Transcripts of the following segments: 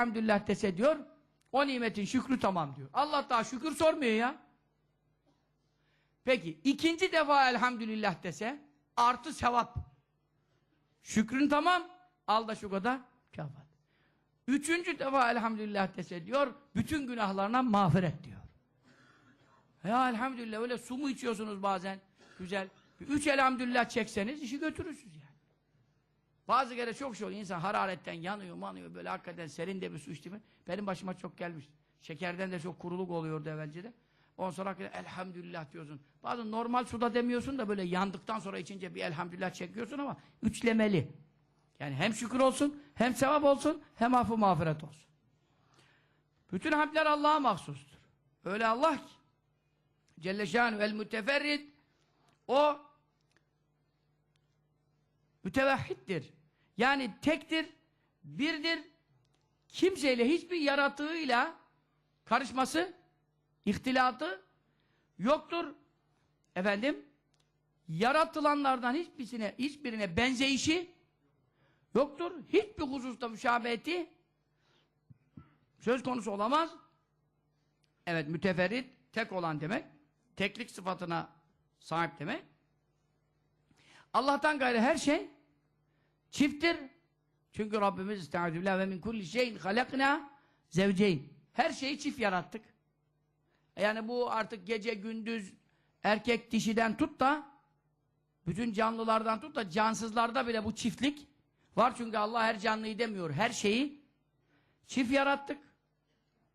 elhamdülillah dese diyor, o nimetin şükrü tamam diyor. Allah daha şükür sormuyor ya. Peki, ikinci defa elhamdülillah dese, artı sevap. Şükrün tamam, al da şu kadar mükafat. Üçüncü defa elhamdülillah dese diyor, bütün günahlarına mağfiret diyor. Ya elhamdülillah öyle su mu içiyorsunuz bazen? Güzel. Üç elhamdülillah çekseniz işi götürürsünüz yani. Bazı kere çok şey oluyor. İnsan hararetten yanıyor, manıyor böyle hakikaten serin de bir su içti mi? Benim başıma çok gelmiş. Şekerden de çok kuruluk oluyordu evvelce de. Ondan sonra elhamdülillah diyorsun. Bazen normal suda demiyorsun da böyle yandıktan sonra içince bir elhamdülillah çekiyorsun ama üçlemeli. Yani hem şükür olsun, hem sevap olsun, hem affı mağfiret olsun. Bütün hamdler Allah'a mahsustur. Öyle Allah ki Celle şanu el müteferrid o mütevahhiddir. Yani tektir, birdir. Kimseyle hiçbir yaratığıyla karışması, ihtilatı yoktur. Efendim, yaratılanlardan hiçbirine, hiçbirine benzeyişi yoktur. Hiçbir hususta müşabeheti söz konusu olamaz. Evet, müteferrit, tek olan demek. Teklik sıfatına sahip demek. Allah'tan gayrı her şey çifttir. Çünkü Rabbimiz estağfirullah ve min kulli şeyin halakna zevceyn. Her şeyi çift yarattık. Yani bu artık gece gündüz erkek dişiden tut da bütün canlılardan tut da cansızlarda bile bu çiftlik var çünkü Allah her canlıyı demiyor. Her şeyi çift yarattık.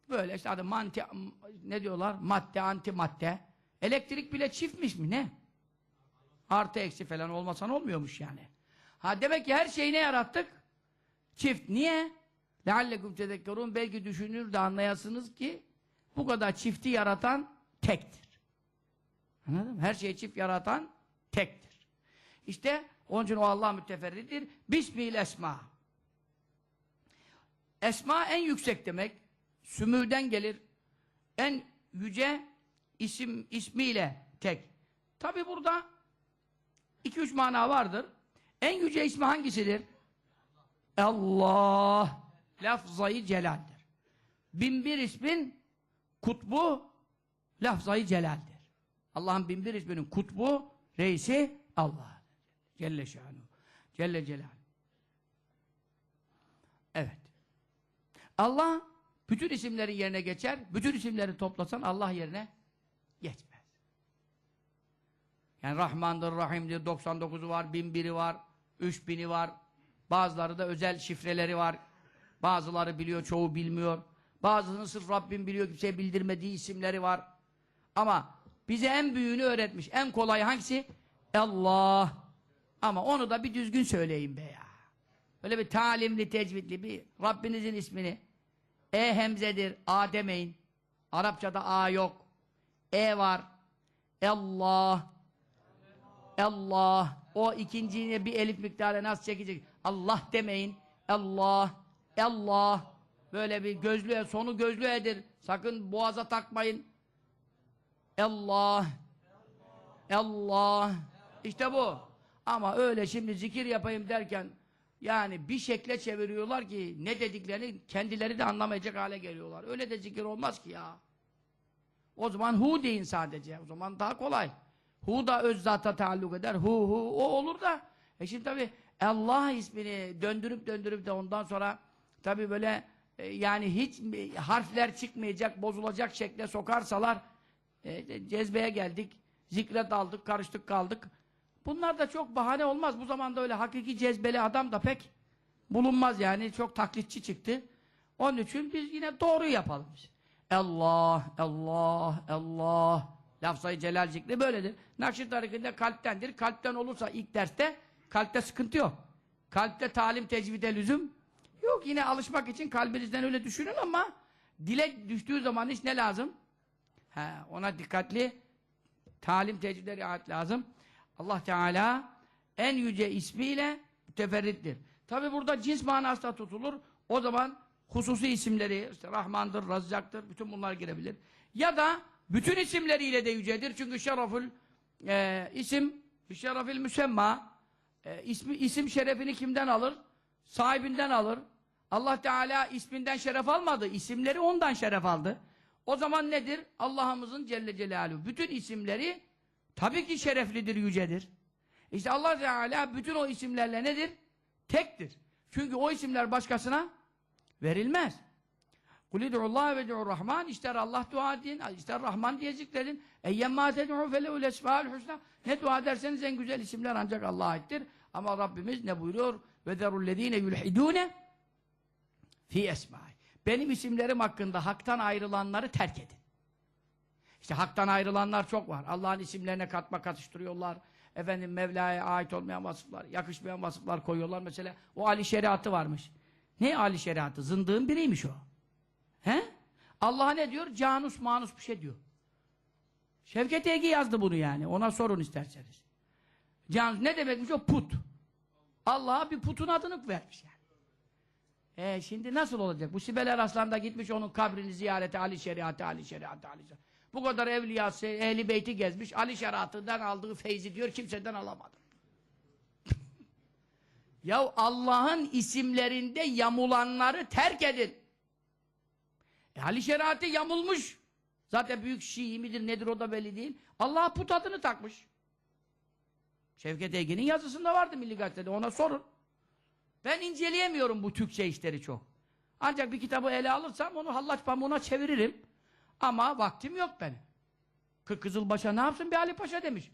Böyle işte adı manti, ne diyorlar? Madde, antimadde. Elektrik bile çiftmiş mi ne? Artı eksi falan olmasan olmuyormuş yani. Ha demek ki her şeyi ne yarattık? Çift. Niye? لَعَلَّكُمْ تَذَكَّرُونَ Belki düşünür de anlayasınız ki bu kadar çifti yaratan tektir. Anladın mı? Her şeyi çift yaratan tektir. İşte onun için o Allah müteferridir. Bismil esma. Esma en yüksek demek. Sümüden gelir. En yüce isim ismiyle tek. Tabi burada iki üç mana vardır. En yüce ismi hangisidir? Allah lafzayı celaldir. Binbir ismin kutbu lafzayı celaldir. Allah'ın binbir isminin kutbu reisi Allah. Celle şanu. Celle celal. Evet. Allah bütün isimlerin yerine geçer. Bütün isimleri toplasan Allah yerine geçmez. Yani Rahmandır, Rahim'dir, 99'u var, 1001'i var, 3000'i var. Bazıları da özel şifreleri var. Bazıları biliyor, çoğu bilmiyor. Bazısını sırf Rabbim biliyor, kimseye bildirmediği isimleri var. Ama bize en büyüğünü öğretmiş. En kolay hangisi? Allah. Ama onu da bir düzgün söyleyin be ya. Öyle bir talimli, tecvidli bir Rabbinizin ismini. E hemzedir, A demeyin. Arapçada A yok. E var. Allah. Allah. O ikinciye bir elif miktarı nasıl çekecek? Allah demeyin. Allah. Allah. Böyle bir gözlüğe, sonu gözlüğedir. Sakın boğaza takmayın. Allah. Allah. İşte bu. Ama öyle şimdi zikir yapayım derken yani bir şekle çeviriyorlar ki ne dediklerini kendileri de anlamayacak hale geliyorlar. Öyle de zikir olmaz ki ya. O zaman hu deyin sadece. O zaman daha kolay. Hu da öz zata taalluk eder. Hu hu o olur da. E şimdi tabi Allah ismini döndürüp döndürüp de ondan sonra tabi böyle e, yani hiç harfler çıkmayacak, bozulacak şekle sokarsalar e, cezbeye geldik, zikre daldık, karıştık kaldık. Bunlar da çok bahane olmaz. Bu zamanda öyle hakiki cezbeli adam da pek bulunmaz yani. Çok taklitçi çıktı. Onun için biz yine doğru yapalım. Allah, Allah, Allah. Lafzayı celal zikri böyledir. Nakşi tarikinde kalptendir. Kalpten olursa ilk derste kalpte sıkıntı yok. Kalpte talim tecvide lüzum yok. Yine alışmak için kalbinizden öyle düşünün ama dile düştüğü zaman hiç ne lazım? He, ona dikkatli talim tecvide riayet lazım. Allah Teala en yüce ismiyle müteferrittir. Tabi burada cins manası da tutulur. O zaman hususi isimleri, işte Rahmandır, Razzaktır, bütün bunlar girebilir. Ya da bütün isimleriyle de yücedir. Çünkü şerefül e, isim, şerefil müsemma e, ismi, isim şerefini kimden alır? Sahibinden alır. Allah Teala isminden şeref almadı. isimleri ondan şeref aldı. O zaman nedir? Allah'ımızın Celle Celaluhu. Bütün isimleri tabii ki şereflidir, yücedir. İşte Allah Teala bütün o isimlerle nedir? Tektir. Çünkü o isimler başkasına verilmez. Kulidullah ve Rahman ister Allah dua edin, ister Rahman diye zikredin. Eyyemmâ ted'u felehul esmâül husna. Ne dua ederseniz en güzel isimler ancak Allah'a aittir. Ama Rabbimiz ne buyuruyor? Ve zerullezîne yulhidûne fi esmâi. Benim isimlerim hakkında haktan ayrılanları terk edin. İşte haktan ayrılanlar çok var. Allah'ın isimlerine katma katıştırıyorlar. Efendim Mevla'ya ait olmayan vasıflar, yakışmayan vasıflar koyuyorlar. Mesela o Ali şeriatı varmış. Ne Ali şeriatı? Zındığın biriymiş o. He? Allah ne diyor? Canus manus bir şey diyor. Şevket Egi yazdı bunu yani. Ona sorun isterseniz. Canus ne demekmiş o? Put. Allah'a bir putun adını vermiş yani. E şimdi nasıl olacak? Bu Sibel Arslan da gitmiş onun kabrini ziyarete Ali şeriatı, Ali şeriatı, Ali şeriatı. Bu kadar evliyası, ehli beyti gezmiş. Ali şeriatından aldığı feyzi diyor kimseden alamadı. ya Allah'ın isimlerinde yamulanları terk edin. E, Ali şeriatı yamulmuş. Zaten büyük Şii midir nedir o da belli değil. Allah'a put adını takmış. Şevket Ege'nin yazısında vardı Milli Gazete'de ona sorun. Ben inceleyemiyorum bu Türkçe işleri çok. Ancak bir kitabı ele alırsam onu hallaç pamuğuna çeviririm. Ama vaktim yok benim. Kı Kızılbaş'a ne yapsın bir Ali Paşa demiş.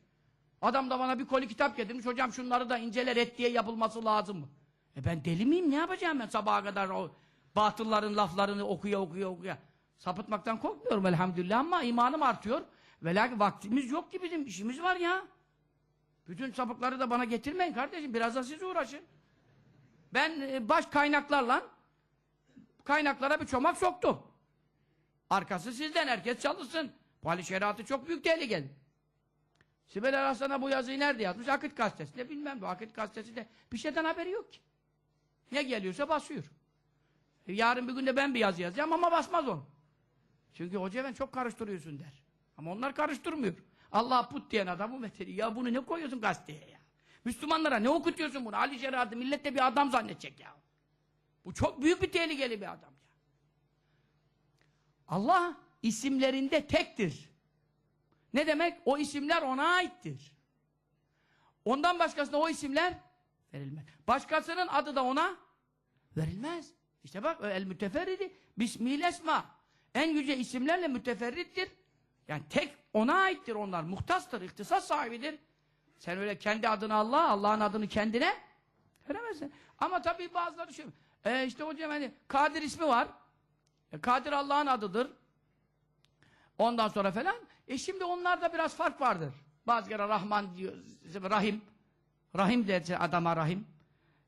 Adam da bana bir koli kitap getirmiş. Hocam şunları da inceler et diye yapılması lazım mı? E ben deli miyim? Ne yapacağım ben sabaha kadar o batılların laflarını okuya okuya okuya. Sapıtmaktan korkmuyorum elhamdülillah ama imanım artıyor. Ve vaktimiz yok ki bizim işimiz var ya. Bütün sapıkları da bana getirmeyin kardeşim. Biraz da siz uğraşın. Ben e, baş kaynaklarla kaynaklara bir çomak soktum. Arkası sizden. Herkes çalışsın. Bu Ali şeriatı çok büyük tehlikeli. Sibel Araslan'a bu yazıyı nerede yazmış? Akit gazetesinde bilmem bu. Akit gazetesinde bir şeyden haberi yok ki. Ne geliyorsa basıyor. E, yarın bir günde ben bir yazı yazacağım ama basmaz onu. Çünkü hoca ben çok karıştırıyorsun der. Ama onlar karıştırmıyor. Allah put diyen adamı meteli. Ya bunu ne koyuyorsun gazeteye ya? Müslümanlara ne okutuyorsun bunu? Ali Şeriat'ı millet de bir adam zannedecek ya. Bu çok büyük bir tehlikeli bir adam ya. Allah isimlerinde tektir. Ne demek? O isimler ona aittir. Ondan başkasına o isimler verilmez. Başkasının adı da ona verilmez. İşte bak el müteferridi bismil esma. En yüce isimlerle müteferrittir. Yani tek ona aittir onlar. Muhtastır, ihtisas sahibidir. Sen öyle kendi adını Allah, Allah'ın adını kendine veremezsin. Ama tabii bazıları şey, e işte hocam hani Kadir ismi var. E, Kadir Allah'ın adıdır. Ondan sonra falan. E şimdi onlarda biraz fark vardır. Bazı kere Rahman diyor, Rahim. Rahim derse adama Rahim.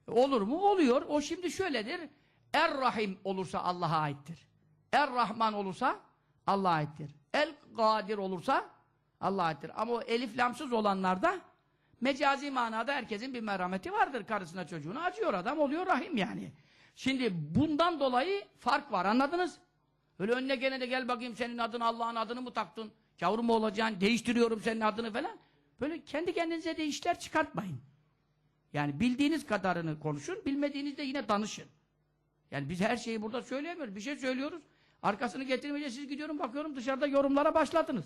E, olur mu? Oluyor. O şimdi şöyledir. Er-Rahim olursa Allah'a aittir. Er-Rahman olursa Allah'a aittir. El-Kadir olursa Allah'a aittir. Ama o elif lamsız olanlarda mecazi manada herkesin bir merhameti vardır. Karısına çocuğuna acıyor adam oluyor rahim yani. Şimdi bundan dolayı fark var anladınız? Öyle önüne gene de gel bakayım senin adını Allah'ın adını mı taktın? Yavrum mu olacaksın? Değiştiriyorum senin adını falan. Böyle kendi kendinize de işler çıkartmayın. Yani bildiğiniz kadarını konuşun, bilmediğinizde yine danışın. Yani biz her şeyi burada söyleyemiyoruz. Bir şey söylüyoruz. Arkasını getirmeyince siz gidiyorum bakıyorum dışarıda yorumlara başladınız.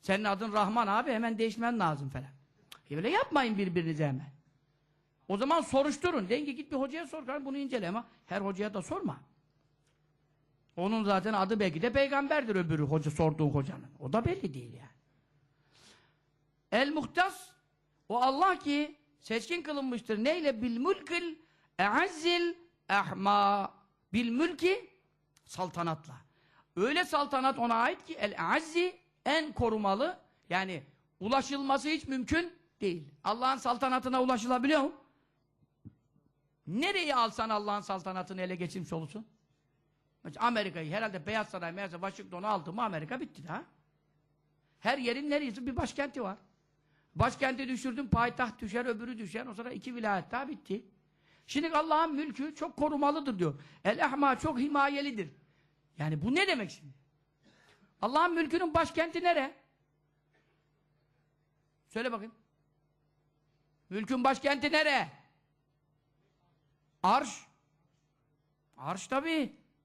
Senin adın Rahman abi hemen değişmen lazım falan. Öyle yapmayın birbirinize hemen. O zaman soruşturun. Deyin ki git bir hocaya sor. Bunu incele ama her hocaya da sorma. Onun zaten adı belki de peygamberdir öbürü hoca sorduğun hocanın. O da belli değil yani. El muhtas o Allah ki seçkin kılınmıştır. Neyle? Bil mülkül e'azzil ehma bil mülki saltanatla. Öyle saltanat ona ait ki el azzi en korumalı yani ulaşılması hiç mümkün değil. Allah'ın saltanatına ulaşılabiliyor mu? Nereyi alsan Allah'ın saltanatını ele geçirmiş olursun? Amerika'yı herhalde Beyaz Saray, Beyaz Saray, Washington'u aldı mı Amerika bitti daha. Her yerin neresi bir başkenti var. Başkenti düşürdün, payitaht düşer, öbürü düşer. O sonra iki vilayet daha bitti. Şimdi Allah'ın mülkü çok korumalıdır diyor. El-Ehma çok himayelidir. Yani bu ne demek şimdi? Allah'ın mülkünün başkenti nere? Söyle bakayım. Mülkün başkenti nere? Arş. Arş tabii.